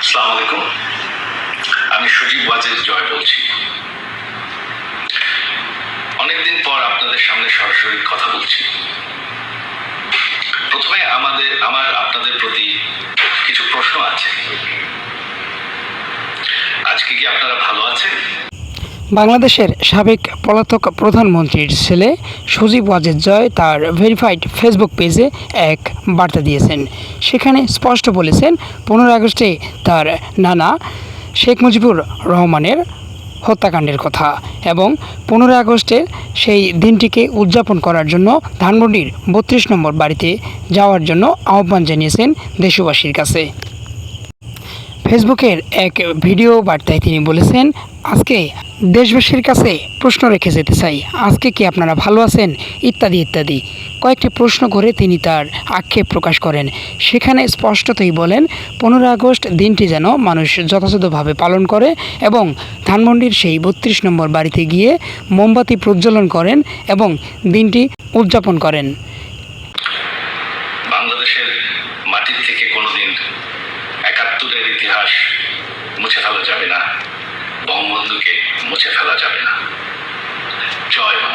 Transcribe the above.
আসসালামু আলাইকুম। আমি সুজীব ওয়াজেদ জয় বলছি। অনেকদিন পর আপনাদের সামনে সরাসরি কথা বলছি। প্রথমে আমাদের, আমার আপনাদের প্রতি কিছু প্রশ্ন আছে। আজকে কি আপনারা ভালো আছেন? বাংলাদেশের সাবেক পলাতক প্রধানমন্ত্রীর ছেলে সজীব ওয়াজেদ জয় তার ভেরিফাইড ফেসবুক পেজে এক বার্তা দিয়েছেন। সেখানে স্পষ্ট বলেছেন পনেরো আগস্টে তার নানা শেখ মুজিবুর রহমানের হত্যাকাণ্ডের কথা এবং পনেরো আগস্টের সেই দিনটিকে উদযাপন করার জন্য ধানমন্ডির বত্রিশ নম্বর বাড়িতে যাওয়ার জন্য আহ্বান জানিয়েছেন দেশবাসীর কাছে। ফেসবুকের এক ভিডিও বার্তায় তিনি বলেছেন, আজকে দেশবাসীর কাছে প্রশ্ন রেখে যেতে চাই। আজকে কি আপনারা ভালো আছেন? ইত্যাদি ইত্যাদি। কয়েকটি প্রশ্ন করে তিনি তার আক্ষেপ প্রকাশ করেন। সেখানে স্পষ্টতই বলেন, পনেরো আগস্ট দিনটি যেন মানুষ যথাযথভাবে পালন করে এবং ধানমন্ডির সেই বত্রিশ নম্বর বাড়িতে গিয়ে মোমবাতি প্রজ্বলন করেন এবং দিনটি উদযাপন করেন। বাংলাদেশের মাটির থেকে কোনোদিন একাত্তরের ইতিহাস মুছে ফেলা যাবে না। বঙ্গবন্ধুকে মুছে ফেলা যাবে না। জয়